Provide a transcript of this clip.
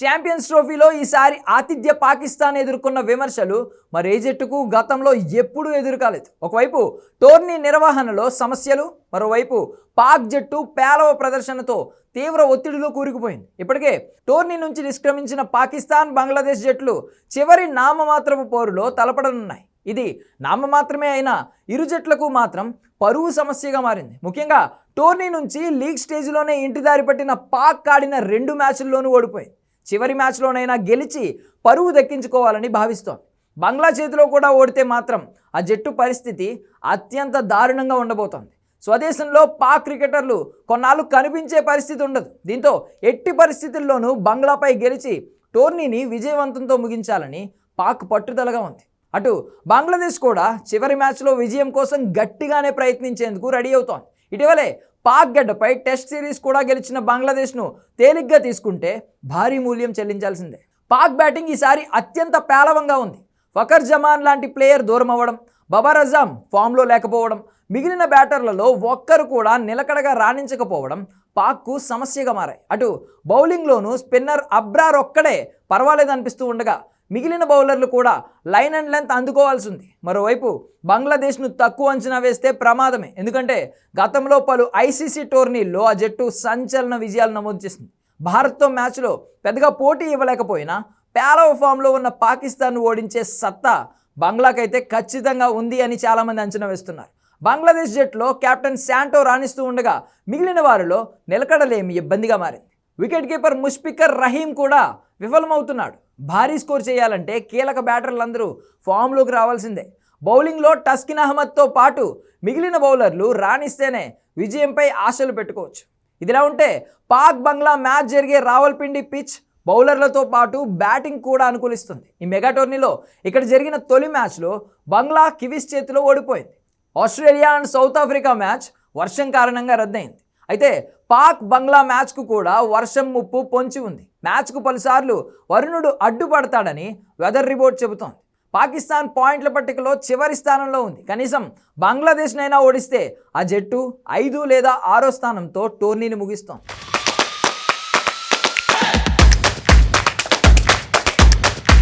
Champions ట్రోఫీలో ఈసారి ఆతిథ్య పాకిస్తాన్ ఎదుర్కొన్న విమర్శలు మరి ఏ జట్టుకు గతంలో ఎప్పుడూ ఎదురుకాలేదు ఒకవైపు టోర్నీ నిర్వహణలో సమస్యలు మరోవైపు పాక్ జట్టు పేలవ ప్రదర్శనతో తీవ్ర ఒత్తిడిలో కూరుకుపోయింది. ఇప్పటికే టోర్నీ నుంచి నిష్క్రమించిన పాకిస్తాన్ బంగ్లాదేశ్ జట్లు చివరి నామమాత్రపు పోరులో తలపడనున్నాయి. ఇది నామమాత్రమే అయినా ఇరు జట్లకు మాత్రం పరువు సమస్యగా మారింది. ముఖ్యంగా టోర్నీ నుంచి లీగ్ స్టేజ్లోనే ఇంటిదారి పట్టిన పాక్ ఆడిన రెండు మ్యాచ్ల్లోనూ ఓడిపోయింది. చివరి మ్యాచ్లోనైనా గెలిచి పరువు దక్కించుకోవాలని భావిస్తోంది. బంగ్లా చేతిలో కూడా ఓడితే మాత్రం ఆ జట్టు పరిస్థితి అత్యంత దారుణంగా ఉండబోతోంది. స్వదేశంలో పాక్ క్రికెటర్లు కొన్నాళ్ళు కనిపించే పరిస్థితి ఉండదు. దీంతో ఎట్టి పరిస్థితుల్లోనూ బంగ్లాపై గెలిచి టోర్నీని విజయవంతంతో ముగించాలని పాక్ పట్టుదలగా ఉంది. అటు బంగ్లాదేశ్ కూడా చివరి మ్యాచ్లో విజయం కోసం గట్టిగానే ప్రయత్నించేందుకు రెడీ అవుతోంది. ఇటీవలే పాక్ గడ్డపై టెస్ట్ సిరీస్ కూడా గెలిచిన బంగ్లాదేశ్ను తేలిగ్గా తీసుకుంటే భారీ మూల్యం చెల్లించాల్సిందే. పాక్ బ్యాటింగ్ ఈసారి అత్యంత పేలవంగా ఉంది. ఫకర్ జమాన్ లాంటి ప్లేయర్ దూరం అవ్వడం బబర్ అజామ్ ఫామ్లో లేకపోవడం మిగిలిన బ్యాటర్లలో ఒక్కరు కూడా నిలకడగా రాణించకపోవడం పాక్కు సమస్యగా మారాయి. అటు బౌలింగ్లోనూ స్పిన్నర్ అబ్రార్ ఒక్కడే పర్వాలేదు అనిపిస్తూ ఉండగా మిగిలిన బౌలర్లు కూడా లైన్ అండ్ లెంత్ అందుకోవాల్సి ఉంది మరోవైపు బంగ్లాదేశ్ను తక్కువ అంచనా వేస్తే ప్రమాదమే. ఎందుకంటే గతంలో పలు ఐసీసీ టోర్నీల్లో ఆ జట్టు సంచలన విజయాలు నమోదు చేసింది. భారత్తో మ్యాచ్లో పెద్దగా పోటీ ఇవ్వలేకపోయినా పేలవ ఫామ్లో ఉన్న పాకిస్తాన్ను ఓడించే సత్తా బంగ్లాకైతే ఖచ్చితంగా ఉంది అని చాలామంది అంచనా వేస్తున్నారు. బంగ్లాదేశ్ జట్టులో కెప్టెన్ శాంటో రాణిస్తూ ఉండగా మిగిలిన వారిలో నిలకడలేమి ఇబ్బందిగా మారింది. వికెట్ కీపర్ ముష్ఫికర్ రహీం కూడా విఫలమవుతున్నాడు. భారీ స్కోర్ చేయాలంటే కీలక బ్యాటర్లందరూ ఫామ్లోకి రావాల్సిందే. బౌలింగ్లో టస్కిన్ అహ్మద్తో పాటు మిగిలిన బౌలర్లు రాణిస్తేనే విజయంపై ఆశలు పెట్టుకోవచ్చు. ఇదిలా ఉంటే పాక్ బంగ్లా మ్యాచ్ జరిగే రావల్పిండి పిచ్ బౌలర్లతో పాటు బ్యాటింగ్ కూడా అనుకూలిస్తుంది. ఈ మెగా టోర్నీలో ఇక్కడ జరిగిన తొలి మ్యాచ్లో బంగ్లా కివీస్ చేతిలో ఓడిపోయింది. Australia and South Africa match వర్షం కారణంగా రద్దయింది. అయితే పాక్ బంగ్లా మ్యాచ్కు కూడా వర్షం ముప్పు పొంచి ఉంది. మ్యాచ్కు పలుసార్లు వరుణుడు అడ్డుపడతాడని వెదర్ రిపోర్ట్ చెబుతోంది. పాకిస్తాన్ పాయింట్ల పట్టికలో చివరి స్థానంలో ఉంది. కనీసం బంగ్లాదేశ్నైనా ఓడిస్తే ఆ జట్టు ఐదు లేదా ఆరో స్థానంతో టోర్నీని ముగిస్తోంది.